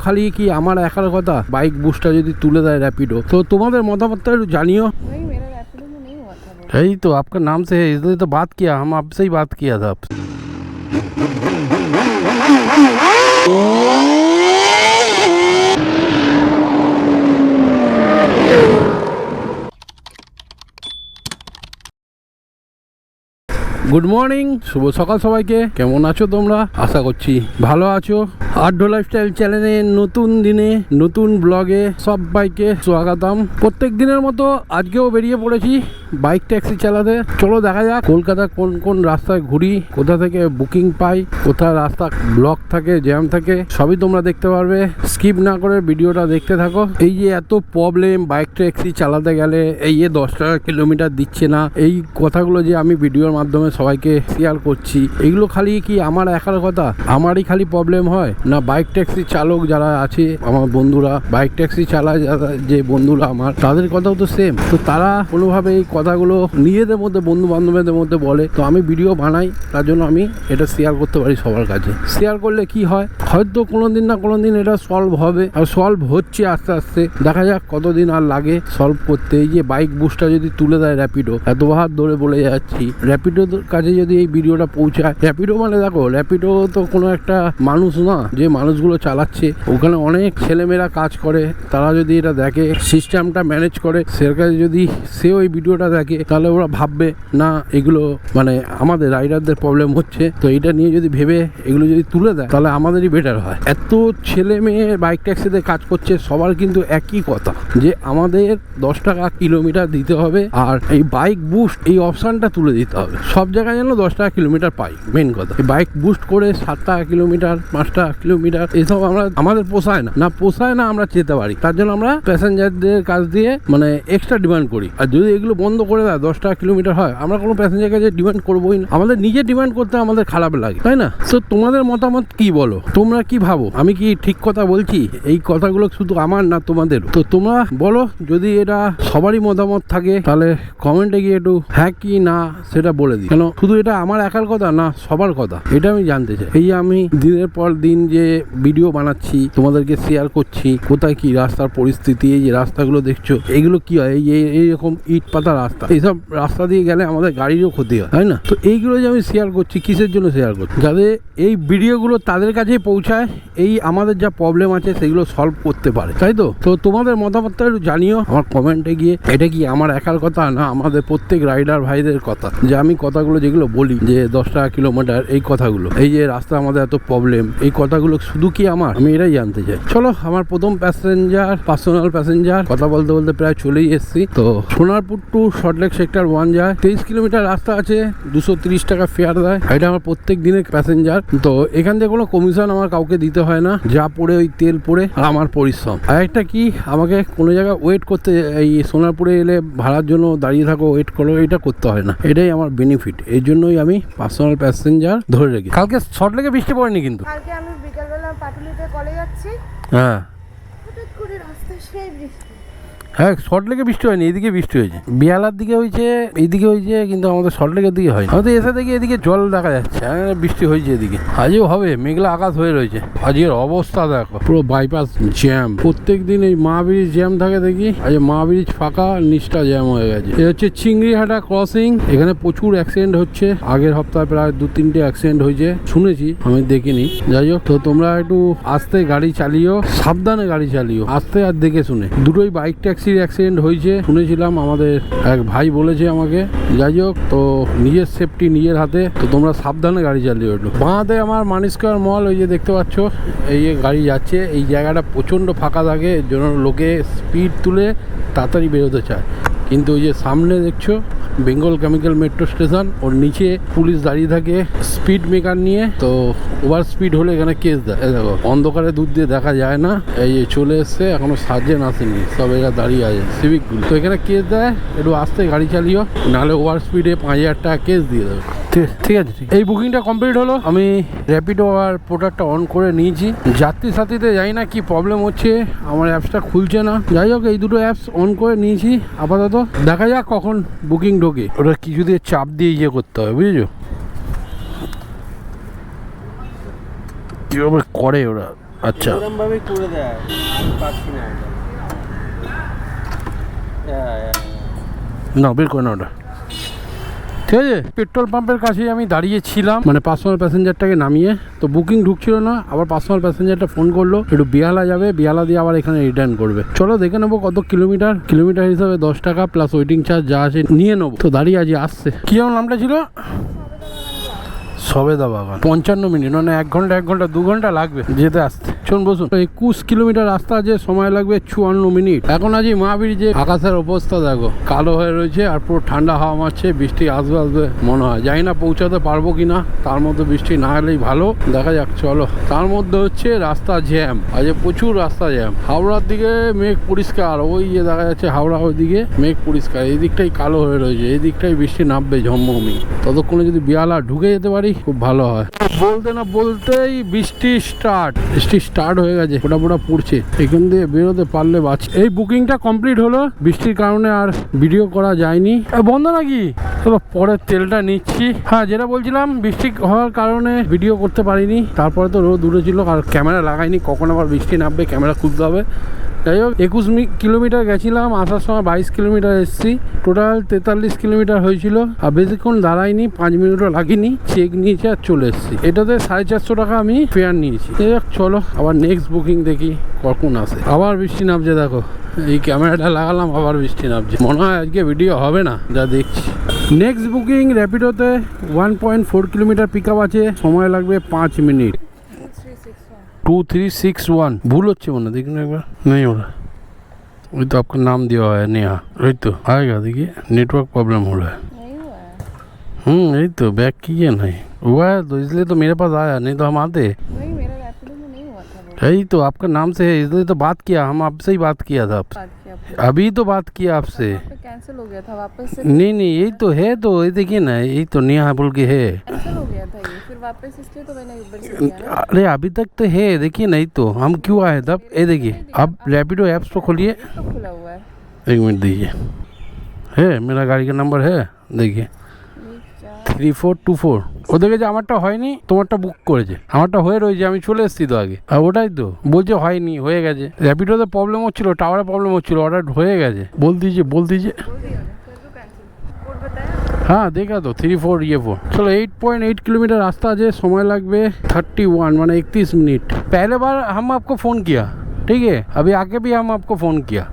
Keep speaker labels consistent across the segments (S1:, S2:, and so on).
S1: খালি কি আমার একার কথা বাইক বুস্টটা যদি তুলে দেয় র্যাপিডো তো তোমাদের মতামতটা একটু জানিও
S2: वही मेरा रैपिडो में नहीं हुआ था वो
S1: यही तो आपका नाम से है इसलिए तो बात किया हम आपसे ही बात किया था आपसे গুড মর্নিং শুভ সকাল সবাইকে কেমন আছো তোমরা আশা করছি ভালো আছো আড্ডো লাইফস্টাইল চ্যানেলে নতুন দিনে, নতুন ব্লগে সবাইকে স্বাগতম। প্রত্যেক দিনের মতো আজকেও বেরিয়ে পড়েছি বাইক ট্যাক্সি চালাতে। চলো দেখা যাক কলকাতা কোন কোন রাস্তায় ঘুরি, কোথা থেকে বুকিং পাই কোথায় রাস্তা ব্লক থাকে, জ্যাম থাকে, সবই তোমরা দেখতে পারবে। স্কিপ না করে ভিডিওটা দেখতে থাকো। এই যে এত প্রবলেম বাইক ট্যাক্সি চালাতে গেলে, এই যে দশ টাকা কিলোমিটার দিচ্ছে না, এই কথাগুলো যে আমি ভিডিওর মাধ্যমে সবাইকে শেয়ার করছি, এগুলো খালি কি আমার একার কথা? আমারই খালি প্রবলেম হয়? না, বাইক ট্যাক্সি চালক যারা আছে, আমার বন্ধুরা, বাইক ট্যাক্সি চালায় যারা, যে বন্ধুরা আমার, তাদের কথাও তো সেম তো তারা কোনোভাবে এই কথাগুলো নিজেদের মধ্যে বন্ধু বান্ধবদের মধ্যে বলে, তো আমি ভিডিও বানাই, তার জন্য আমি এটা শেয়ার করতে পারি সবার কাছে। শেয়ার করলে কি হয়? হয়তো কোনো দিন না কোনো দিন এটা সলভ হবে, আর সলভ হচ্ছে আস্তে আস্তে। দেখা যাক কতদিন আর লাগে সলভ করতে। এই যে বাইক বুস্টটা যদি তুলে দেয় র্যাপিডো এত হাত ধরে বলে যাচ্ছি। র্যাপিডোর কাছে যদি এই ভিডিওটা পৌঁছায় র্যাপিডো মানে দেখো র্যাপিডো তো কোনো একটা মানুষ না যে মানুষগুলো চালাচ্ছে, ওখানে অনেক ছেলেমেয়েরা কাজ করে, তারা যদি এটা দেখে সিস্টেমটা ম্যানেজ করে, সের কাছে যদি সে ওই ভিডিওটা দেখে, তাহলে ওরা ভাববে, না, এগুলো মানে আমাদের রাইডারদের প্রবলেম হচ্ছে। তো এটা নিয়ে যদি ভেবে, এগুলো যদি তুলে দেয়, তাহলে আমাদেরই বেটার হয়। এত ছেলে মেয়ে বাইক ট্যাক্সিতে কাজ করছে, সবার কিন্তু একই কথা, যে আমাদের দশ টাকা কিলোমিটার দিতে হবে, আর এই বাইক বুস্ট এই অপশানটা তুলে দিতে হবে। সব জায়গায় যেন দশ টাকা কিলোমিটার পাই মেন কথা। এই বাইক বুস্ট করে সাত টাকা কিলোমিটার পাঁচ টাকা কিলোমিটার, এসব আমরা আমাদের পোষায় না। না পোষায় না আমরা যেতে পারি। তার জন্য আমরা প্যাসেঞ্জারদের কাছ দিয়ে মানে এক্সট্রা ডিমান্ড করি। আর যদি এগুলো বন্ধ করে দেয় দশ টাকা কিলোমিটার হয়, আমরা কোনো প্যাসেঞ্জার কাছে ডিমান্ড করবোই না। আমাদের নিজে ডিমান্ড করতে আমাদের খারাপ লাগে, তাই না? তো তোমাদের মতামত কি বলো? তোমরা কি ভাবো? আমি কি ঠিক কথা বলছি? এই কথাগুলো শুধু আমার না তোমাদের তো তোমরা বলো, যদি এটা সবারই মতামত থাকে, তাহলে কমেন্টে গিয়ে একটু হ্যাঁ কি না সেটা বলে দিই। কেন? শুধু এটা আমার একার কথা না, সবার কথা। এটা আমি জানতে চাই। এই আমি দিনের পর দিন যে ভিডিও বানাচ্ছি, তোমাদেরকে শেয়ার করছি, কোথায় কি রাস্তার পরিস্থিতি, এই যে রাস্তাগুলো দেখছ, এগুলো কি হয়? এই এইরকম ইট পাতা রাস্তা, এইসব রাস্তা দিয়ে গেলে আমাদের গাড়িরও ক্ষতি হয়, তাই না? তো এইগুলো যে আমি শেয়ার করছি, কিসের জন্য শেয়ার করছি? যাতে এই ভিডিওগুলো তাদের কাছেই পৌঁছায়, এই আমাদের যা প্রবলেম আছে, সেগুলো সলভ করতে পারে, তাই তো? তো তোমাদের মতামতটা একটু জানিও, আমার কমেন্টে গিয়ে, এটা কি আমার একার কথা না আমাদের প্রত্যেক রাইডার ভাইদের কথা? যে আমি কথাগুলো যেগুলো বলি, যে দশ টাকা কিলোমিটার এই কথাগুলো, এই যে রাস্তা আমাদের এত প্রবলেম এই কথাগুলো শুধু কি আমার? আমি এটাই জানতে চাই। চলো, আমার প্রথম প্যাসেঞ্জার পার্সোনাল প্যাসেঞ্জার কথা বলতে বলতে প্রায় চলেই এসেছি। তো Sonarpur to Salt Lake sector one যায়। তেইশ কিলোমিটার রাস্তা আছে, দুশো তিরিশ টাকা ফেয়ার দেয়। এটা আমার প্রত্যেক দিনের প্যাসেঞ্জার তো এখান থেকে কোনো কমিশন আমার কাউকে দিতে হয় না। যা পড়ে ওই তেল পড়ে আর আমার পরিশ্রম। আর একটা কি, আমাকে কোনো জায়গায় ওয়েট করতে, এই সোনারপুরে এলে ভাড়ার জন্য দাঁড়িয়ে থাকো ওয়েট করো, এটা করতে হয় না। এটাই আমার বেনিফিট এই জন্যই আমি পার্সোনাল প্যাসেঞ্জার ধরে রেখি কালকে সল্টলেকে বৃষ্টি পড়েনি কিন্তু?
S2: কালকে আমি বিকালবেলা কলে যাচ্ছি।
S1: হ্যাঁ।
S2: হঠাৎ করে রাস্তায় সেই বৃষ্টি।
S1: হ্যাঁ সল্টলেকে বৃষ্টি হয়নি, এদিকে বৃষ্টি হয়েছে। বিয়ালার দিকে হয়েছে এইদিকে হয়েছে, কিন্তু আমাদের সল্টলেকের দিকে হয় আমাদের এসে দেখি এদিকে জল দেখা যাচ্ছে হ্যাঁ বৃষ্টি হয়েছে এদিকে। আজও হবে, মেঘলা আকাশ হয়ে রয়েছে। আজকের অবস্থা দেখো, পুরো বাইপাস জ্যাম প্রত্যেক দিন এই মা ব্রিজ জ্যাম থাকে দেখি, আজ মা ব্রিজ ফাঁকা, নিচটা জ্যাম হয়ে গেছে। এ হচ্ছে চিংড়িহাটা ক্রসিং এখানে প্রচুর অ্যাক্সিডেন্ট হচ্ছে। আগের সপ্তাহে প্রায় দু তিনটে অ্যাক্সিডেন্ট হয়েছে, শুনেছি, আমি দেখিনি। যাই হোক, তো তোমরা একটু আস্তে গাড়ি চালিও, সাবধানে গাড়ি চালিও, আস্তে আর দেখে শুনে। দুটোই বাইক ট্যাক্সির অ্যাক্সিডেন্ট হয়েছে, শুনেছিলাম আমাদের এক ভাই বলেছে আমাকে, যাই হোক, তো নিজের সেফটি নিজের হাতে, তো তোমরা সাবধানে গাড়ি চালিয়ে উঠল বাঁধে আমার মানিস্কার মল, ওই যে দেখতে পাচ্ছ, এই যে গাড়ি যাচ্ছে, এই জায়গাটা প্রচণ্ড ফাঁকা থাকে জন্য লোকে স্পিড তুলে তাড়াতাড়ি বেরোতে চায়। কিন্তু ওই যে সামনে দেখছ, বেঙ্গল কেমিক্যাল মেট্রো স্টেশন, ওর নিচে পুলিশ দাঁড়িয়ে থাকে স্পিড মেকার নিয়ে। তো ওভার স্পিড হলে এখানে কেস দেয় দেখো, অন্ধকারে দূর দিয়ে দেখা যায় না। এই যে চলে এসছে, এখনও সার্জেন আসেনি, সব এরা দাঁড়িয়ে আছে সিভিকগুলো তো এখানে কেস দেয়, একটু আসতে গাড়ি চালিও, নাহলে ওভার স্পিডে পাঁচ হাজার টাকা কেস দিয়ে দেবে। ঠিক- ঠিক আছে এই বুকিংটা কমপ্লিট হলো। আমি র্যাপিডো আর প্রোডাক্টটা অন করে নিয়েছি। যাত্রী সাথীতে জানি না কি প্রবলেম হচ্ছে। আমার অ্যাপসটা খুলছে না। যাই হোক এই দুটো অ্যাপস অন করে নিয়েছি। আপাতত দেখা যাক কখন বুকিং ঢোকে। ওটা কিছু দিয়ে চাপ দিয়ে ইয়ে করতে হবে বুঝেছ? কীভাবে করে ওরা? আচ্ছা।
S3: করে দেয়। না।
S1: বের করে না ওটা। ঠিক আছে? পেট্রোল পাম্পের কাছেই আমি দাঁড়িয়েছিলাম মানে পার্সোনাল প্যাসেঞ্জারটাকে নামিয়ে তো বুকিং ঢুকছিল না আবার পার্সোনাল প্যাসেঞ্জারটা ফোন করল একটু বিয়ালা যাবে বিয়ালা দিয়ে আবার এখানে রিটার্ন করবে। চলো দেখে নেব কত কিলোমিটার কিলোমিটার হিসাবে দশ টাকা প্লাস ওয়েটিং চার্জ যা আছে নিয়ে নেব। তো দাঁড়িয়ে আছি আসছে। কি যেমন নামটা ছিল? সবেদা বাগান। পঞ্চান্ন মিনিট মানে এক ঘণ্টা এক ঘণ্টা দু ঘণ্টা লাগবে যেতে আসতে। শোন বসুন। একুশ কিলোমিটার রাস্তা আছে সময় লাগবে চুয়ান্ন মিনিট। এখন আজ মহাবীর যে আকাশের অবস্থা, দেখো, কালো হয়ে রয়েছে আর পুরো ঠান্ডা হাওয়া মারছে, বৃষ্টি আসবে আসবে মনে হয়। জানি না পৌঁছাতে পারব কিনা, তার মধ্যে বৃষ্টি না এলেই ভালো। দেখা যাক, চলো। তার মধ্যে হচ্ছে রাস্তা জ্যাম। আজ প্রচুর রাস্তা জ্যাম। হাওড়ার দিকে মেঘ পরিষ্কার। ওই যে দেখা যাচ্ছে হাওড়া ওই দিকে মেঘ পরিষ্কার। এই দিকটাই কালো হয়ে রয়েছে। এই দিকটাই বৃষ্টি নামবে ঝমঝমি ততক্ষণে যদি বিয়ালা ঢুকে যেতে পারি, খুব ভালো হয়। বলতে না বলতেই বৃষ্টি স্টার্ট বৃষ্টি স্টার্ট হয়ে গেছে ফোটা ফোটা পড়ছে। এখান দিয়ে বেরোতে পারলে বাঁচ। এই বুকিংটা কমপ্লিট হলো, বৃষ্টির কারণে আর ভিডিও করা যায়নি। বন্ধ নাকি? পরের পরে তেলটা নিচ্ছি। হ্যাঁ যেটা বলছিলাম, বৃষ্টি হওয়ার কারণে ভিডিও করতে পারিনি। তারপরে তো রোদ উঠেছিল, আর ক্যামেরা লাগাইনি। কখন আবার বৃষ্টি নামবে ক্যামেরা খুলতে হবে। যাই হোক, একুশ কিলোমিটার গেছিলাম, আসার সময় বাইশ কিলোমিটার এসেছি। টোটাল তেতাল্লিশ কিলোমিটার হয়েছিল, আর বেশিক্ষণ দাঁড়াইনি, পাঁচ মিনিটও লাগেনি চেক নিয়েছি আর চলে এসেছি। এটাতে সাড়ে চারশো টাকা আমি ফেয়ার নিয়েছি। যাই হোক, চলো, আবার নেক্সট বুকিং দেখি কখন আসে। আবার বৃষ্টি নামছে, দেখো। এই ক্যামেরাটা লাগালাম, আবার বৃষ্টি নামছে। মনে হয় আজকে ভিডিও হবে না, যা দেখছি। Next booking র্যাপিডোতে one point four kilometre pick আছে, সময় লাগবে পাঁচ minute. Two three six one भूल अच्छे होना देखना एक बार। नहीं हो रहा। वही तो आपका नाम दिया हुआ है नेहा। वही तो आएगा देखिए। नेटवर्क प्रॉब्लम हो रहा है। हम्म यही तो बैक किए नहीं। हुआ है तो इसलिए तो मेरे पास आया नहीं तो हम आते। यही तो आपका नाम से है इसलिए तो बात किया हम आपसे ही बात किया था
S2: आपने
S1: अभी तो बात किया आपसे।
S2: कैंसिल हो गया था वापस से।
S1: नहीं नहीं यही तो है तो ये देखिए ना यही तो नेहा बोल के है।
S2: वापस इसलिए तो मैंने उबर से किया ना
S1: अरे अभी तक तो है देखिए नहीं तो हम क्यों आए तब ये देखिए अब रैपिडो ऐप्स तो खोलिए
S2: तो खुला हुआ है
S1: एक मिनट दीजिए है मेरा गाड़ी का नंबर है देखिए
S2: एक चार
S1: থ্রি ফোর টু ফোর ও দেখেছে আমারটা হয়নি তোমারটা বুক করেছে আমারটা হয়ে রয়েছে আমি চলে এসেছি তো আগে আর ওটাই তো বলছে হয়নি হয়ে গেছে র্যাপিডোতে প্রবলেম হচ্ছিল টাওয়ারে প্রবলেম হচ্ছিল অর্ডার হয়ে গেছে বল দিয়েছে বল দিয়েছে
S2: बताया
S1: हाँ देखा तो थ्री फोर ये फोर चलो एट पॉइंट एट किलोमीटर रास्ता है समय लगभग थर्टी वन माने इकतीस मिनट पहले बार हम आपको फ़ोन किया ठीक है अभी आके भी हम आपको फ़ोन किया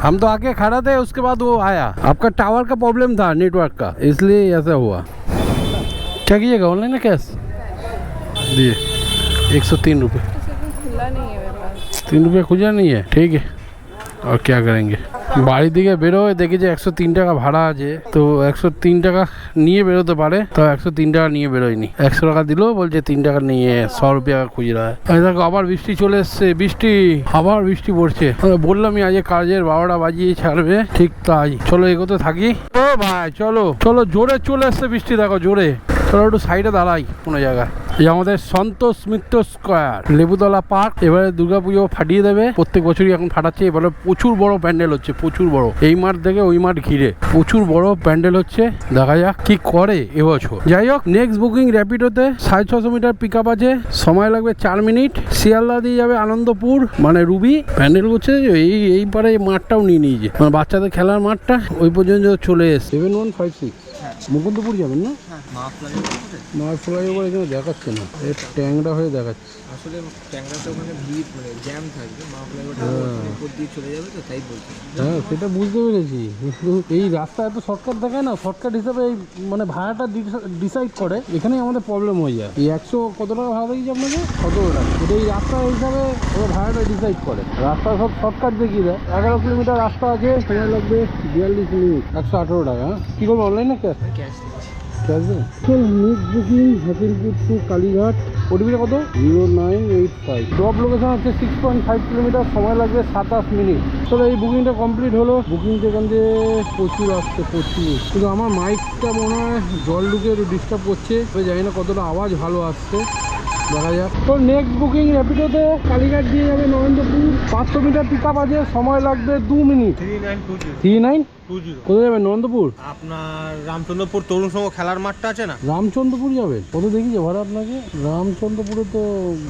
S1: हम तो आके खड़ा थे उसके बाद वो आया आपका टावर का प्रॉब्लम था नेटवर्क का इसलिए ऐसा हुआ क्या कीजिएगा ऑनलाइन है कैश दिए एक सौ तीन रुपये
S2: तो सिर्फ खुला नहीं है मेरे पास
S1: তিন রুপিয়া খুঁজে নিয়ে ঠিক আছে আর क्या करेंगे বাড়ি দিকে বেরোয়, দেখি যে একশো তিন টাকা ভাড়া আছে। তো একশো তিন টাকা নিয়ে বেরোতে পারে, তো একশো তিন টাকা নিয়ে বেরোয়নি। একশো টাকা দিলেও বলছে তিন টাকা নিয়ে শ রুপিয়া খুঁজে রায় দেখো, আবার বৃষ্টি চলে এসছে, বৃষ্টি, আবার বৃষ্টি পড়ছে। আমি বললামই আজ কাজের বারোটা বাজিয়ে ছাড়বে, ঠিক তাই। চলো এগোতে থাকি। ও ভাই, চলো চলো, জোরে চলে এসছে বৃষ্টি, দেখো জোরে। চলো একটু সাইডে দাঁড়াই কোনো জায়গায়। এই আমাদের সন্তোষ মিত্র স্কোয়ার, লেবুতলা পার্ক, এবারে দুর্গাপুজো ফাটিয়ে দেবে। প্রত্যেক বছরই এখন ফাটাচ্ছে, এবারে প্রচুর বড় প্যান্ডেল হচ্ছে, প্রচুর বড়। এই মাঠ থেকে ওই মাঠ ঘিরে প্রচুর বড় প্যান্ডেল হচ্ছে, দেখা যাক কি করে এবছর। যাই হোক নেক্সট বুকিং র্যাপিডোতে সাড়ে ছশো মিটার পিক আপ আছে, সময় লাগবে চার মিনিট। শিয়ালদা দিয়ে যাবে আনন্দপুর মানে রুবি। প্যান্ডেল করছে এই এই পারে মাঠটাও নিয়ে নিয়েছে। মানে বাচ্চাদের খেলার মাঠটা ওই পর্যন্ত চলে এসছে। Seven one five six Mukundapur যাবেন না?
S3: লাগে
S1: মার ফ্লাইওভার এখানে দেখাচ্ছে না। এর ট্যাংরা হয়ে দেখাচ্ছে।
S3: আসলে ট্যাংরাতে ওখানে ভিড় মানে জ্যাম থাকবে। মা ফ্লাইওভারটা উপর দিয়ে চলে যাবে তো তাই বলছি।
S1: হ্যাঁ সেটা বুঝতে পেরেছি। এই রাস্তা এত শর্টকাট দেখায় না শর্টকাট হিসাবে এই মানে ভাড়াটা ডিসাইড করে এখানেই আমাদের প্রবলেম হয়ে যায়। এই একশো কত টাকা ভাড়া দিয়েছে আপনাকে? সতেরো টাকা? এটা এই রাস্তা হিসাবে ওরা ভাড়াটা ডিসাইড করে। রাস্তা সব শর্টকাট দেখিয়ে দেয়। এগারো কিলোমিটার রাস্তা আছে সময় লাগবে বিয়াল্লিশ মিনিট একশো আঠেরো টাকা। হ্যাঁ কী করব অনলাইনে বুকিং কালীঘাট কত zero nine eight five six point five kilometre সময় লাগবে সাতাশ মিনিট এই বুকিংটা কমপ্লিট হলো। প্রচুর আসছে, প্রচুর। আমার মাইকটা মনে হয় জল ঢুকে একটু ডিস্টার্ব করছে। জানি না কতটা আওয়াজ ভালো আসছে। দেখা যাক। তো নেক্সট বুকিং র্যাপিডোতে কালীঘাট দিয়ে যাবে নরেন্দ্রপুর। পাঁচশো মিটার পিক আপ আছে সময় লাগবে দু মিনিট
S4: থ্রি নাইন
S1: কোথায় যাবেন নরেন্দ্রপুর?
S4: আপনার রামচন্দ্রপুর তরুণ সংঘ খেলার মাঠটা আছে না?
S1: রামচন্দ্রপুর যাবে। কত দেখি যে ভাড়া আপনাকে? রামচন্দ্রপুরে তো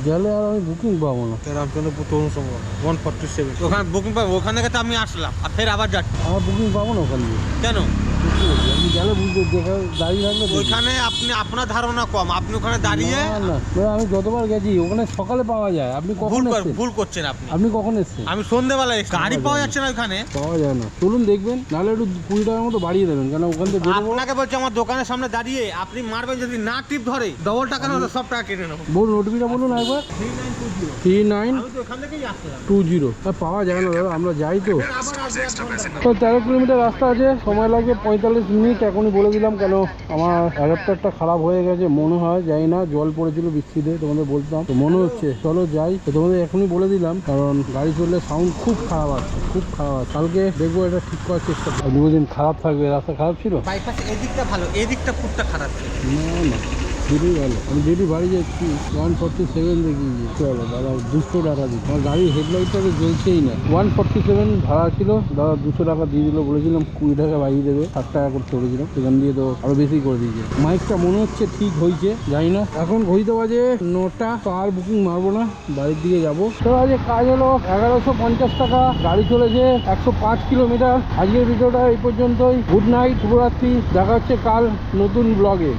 S1: গেলে আর আমি বুকিং পাবো না।
S4: Ramchandrapur Tarun Sangha. One forty seven ওখানে বুকিং পাবো। ওখান থেকে আমি আসলাম। আর ফের আবার যাচ্ছি।
S1: আমার বুকিং পাবো না ওখানে।
S4: কেন?
S1: কি গেলে বুঝতে দেখা দাঁড়িয়ে থাকলে
S4: ওইখানে আপনি আপনার ধারণা কম। আপনি ওখানে দাঁড়িয়ে
S1: না না আমি যতবার গেছি ওখানে সকালে পাওয়া যায়। আপনি কখন
S4: ভুল কর-
S1: এসছেন?
S4: ভুল করছেন আপনি।
S1: আপনি কখন এসছেন?
S4: আমি সন্ধ্যেবেলায় এসেছি। গাড়ি পাওয়া যাচ্ছে না ওখানে
S1: পাওয়া যায় না। চলুন দেখবেন নাহলে একটু কুড়ি টাকার মতো বাড়িয়ে দেবেন কেন ওখান থেকে বেরোবো?
S4: আপনাকে বলছি আমার দোকানের সামনে দাঁড়িয়ে আপনি মারবেন যদি না টিপ ধরে ডবল টাকা না সব টাকা কেটে নেব।
S1: বলুন ওটিপিটা বলুন একবার।
S4: Three nine two zero.
S1: Three nine
S4: আমি তো ওখান থেকেই আসলাম
S1: টু জিরো। পাওয়া যায় না দাদা আমরা যাই তো।
S4: আবার আসবে এক ঘণ্টা।
S1: তো তেরো কিলোমিটার রাস্তা আছে সময় লাগবে পঁয়তাল্লিশ মিনিট এখনই বলে দিলাম কেন আমার অ্যাডাপ্টারটা খারাপ হয়ে গেছে মনে হয় যাই না জল পড়েছিল বৃষ্টিতে তোমাদের বলতাম। তো মনে হচ্ছে চলো যাই। তো তোমাদের এখনই বলে দিলাম কারণ গাড়ি চললে সাউন্ড খুব খারাপ আছে খুব খারাপ আছে। কালকে দেখব এটা ঠিক করার চেষ্টা করব। দুদিন খারাপ থাকবে রাস্তা খারাপ ছিল?
S4: বাইপাস এদিকটা ভালো এদিকটা খুবটা খারাপ ছিল।
S1: না না। দিদি ভালো। আমি দিদি বাড়ি যাচ্ছি ওয়ান ফর্টি সেভেন দেখি চলো দাদা, দুশো টাকা দিই আমার গাড়ির হেডলাইটটা তো জ্বলছেই না। ওয়ান ফর্টি সেভেন ভাড়া ছিল, দাদা দুশো টাকা দিয়ে দিল, বলেছিলাম কুড়ি টাকা বাড়িয়ে দেবে ষাট টাকা করতে বলেছিলাম সেখান দিয়ে তো আরও বেশি করে দিয়েছে। মাইকটা মনে হচ্ছে ঠিক হয়েছে, জানি না। এখন ঘড়িতে বাজে নটা তো আর বুকিং মারবো না, বাড়ির দিকে যাব। তো আজকে কাজ হলো এগারোশো পঞ্চাশ টাকা, গাড়ি চলেছে একশো পাঁচ কিলোমিটার। আজকের ভিডিওটা এই পর্যন্তই। গুড নাইট শুভরাত্রি। দেখা হচ্ছে কাল নতুন ব্লগে